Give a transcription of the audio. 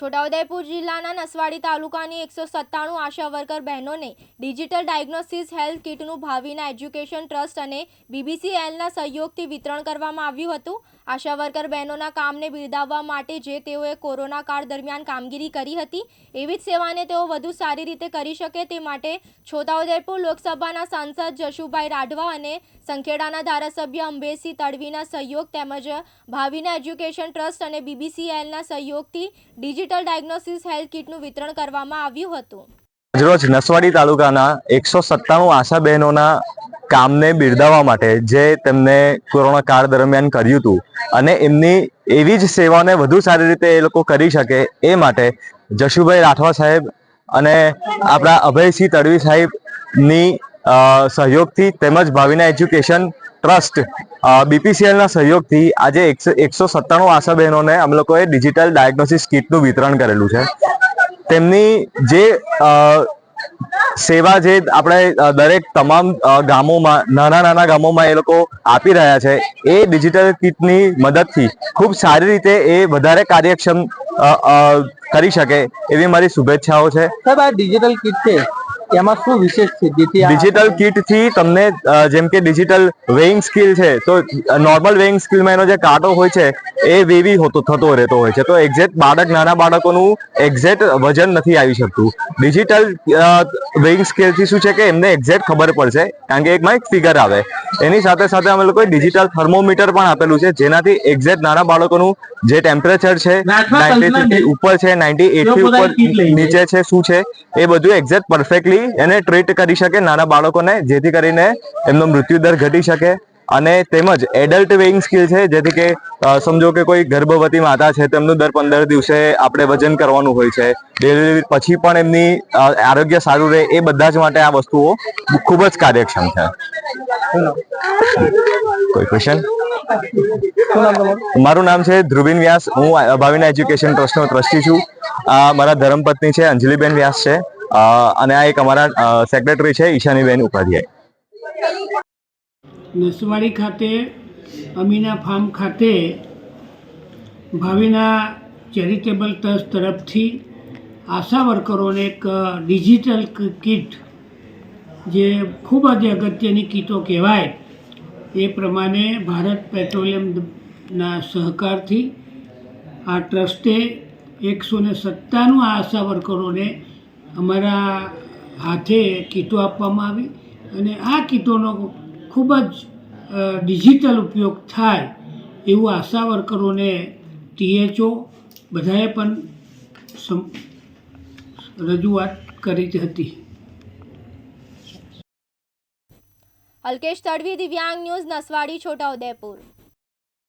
છોટાઉદેપુર જિલ્લાના નસવાડી તાલુકાની એકસો સત્તાણું આશા વર્કર બહેનોને ડિજિટલ ડાયગ્નોસિસ હેલ્થ કિટનું ભાવિના એજ્યુકેશન ટ્રસ્ટ અને બીબીસીએલના સહયોગથી વિતરણ કરવામાં આવ્યું હતું. આશા વર્કર બહેનોના કામને બિરદાવવા માટે જે તેઓએ કોરોના કાળ દરમિયાન કામગીરી કરી હતી, એવી જ સેવાને તેઓ વધુ સારી રીતે કરી શકે તે માટે છોટાઉદેપુર લોકસભાના સાંસદ જશુભાઈ રાઠવા અને સંખેડાના ધારાસભ્ય અંબેસિંહ તડવીના સહયોગ તેમજ ભાવિના એજ્યુકેશન ટ્રસ્ટ અને બીબીસીએલના સહયોગથી ડિજિટલ ડાયગ્નોસિસ હેલ્થ કિટનું વિતરણ કરવામાં આવ્યું હતું. આજરોજ નસવાડી તાલુકાના એકસો સત્તાણું આશા બહેનોના કામને બિરદાવવા માટે જે તેમને કોરોના કાળ દરમિયાન કર્યું હતું અને એમની એવી જ સેવાને વધુ સારી રીતે એ લોકો કરી શકે એ માટે જશુભાઈ રાઠવા સાહેબ અને આપણા અભયસિંહ તડવી સાહેબની સહયોગથી તેમજ ભાવિના એજ્યુકેશન ટ્રસ્ટ બીપીસીએલના સહયોગથી આજે એકસો સત્તાણું આશા બહેનોને અમે લોકોએ ડિજિટલ ડાયગ્નોસિસ કિટનું વિતરણ કરેલું છે. તેમની જે સેવા જે આપણે દરેક તમામ ગામોમાં, નાના નાના ગામોમાં એ લોકો આપી રહ્યા છે, એ ડિજિટલ કિટની મદદથી ખૂબ સારી રીતે એ વધારે કાર્યક્ષમ કરી શકે એવી મારી શુભેચ્છાઓ છે. સાહેબ, આ ડિજિટલ કિટ છે એમાં શું વિશેષ છે? જેથી ડિજિટલ ડિજિટલ કિટથી તમને જેમ કે ડિજિટલ વેઇંગ સ્કિલ છે તો નોર્મલ વેઇંગ સ્કિલમાં એનો જે કાંટો હોય છે એ વેવી હોતો થતો રહેતો હોય છે. તો એક્ઝેક્ટ બાળક નાના બાળકોનું એક્ઝેક્ટ વજન નથી આવી શકતું. ડિજિટલ વેઇંગ સ્કેલથી શું છે કે એમને એક્ઝેક્ટ ખબર પડશે કારણ કે એકમાં એક ફિગર આવે. એની સાથે સાથે અમે લોકોએ ડિજિટલ થર્મોમીટર પણ આપેલું છે જેનાથી એક્ઝેક્ટ નાના બાળકોનું જે ટેમ્પરેચર છે નાઇન્ટી થ્રી ઉપર છે નાઇન્ટી એટથી તેઓ પોતાની kit ઉપર નીચે છે શું છે એ બધું એક્ઝેક્ટ પરફેક્ટલી એને ટ્રીટ કરી શકે નાના બાળકોને, જેથી કરીને એમનો મૃત્યુ દર ઘટી શકે. અને તેમજ એડલ્ટ વેઇંગ સ્કિલ છે, જેથી કે સમજો કે કોઈ ગર્ભવતી માતા છે, તેમનું દર પંદર દિવસે આપણે વજન કરવાનું હોય છે. ડિલિવરી પછી પણ એમની આરોગ્ય સારું રહે એ બધા જ માટે આ વસ્તુઓ ખૂબ જ કાર્યક્ષમ છે. કોઈ ક્વેશ્ચન મારું નામ છે ધ્રુવિન વ્યાસ. હું ભાવિના એજ્યુકેશન ટ્રસ્ટનો ટ્રસ્ટી છું. મારા ધર્મપત્ની છે, અંજલિબેન વ્યાસ છે. અને આ એક અમારા સેક્રેટરી છે, ઈશાનીબેન ઉપાધ્યાય. નસવાડી ખાતે, અમીના ફાર્મ ખાતે, ભાવિના ચેરિટેબલ ટ્રસ્ટ તરફથી આશા વર્કરોને એક ડિજિટલ કીટ, જે ખૂબ જ અગત્યની કીટો કહેવાય, એ પ્રમાણે ભારત પેટ્રોલિયમના સહકારથી આ ટ્રસ્ટે એકસો ને સત્તાણું આશા વર્કરોને અમારા હાથે કીટો આપવામાં આવી અને આ કીટોનો ખૂબ જ ડિજિટલ ઉપયોગ થાય એવું આશા વર્કરોને ટીએચઓ બધાએ પણ રજૂઆત કરી હતી. અલ્કેશ તડવી દિવ્યાંગ ન્યૂઝ નસવાડી છોટાઉદેપુર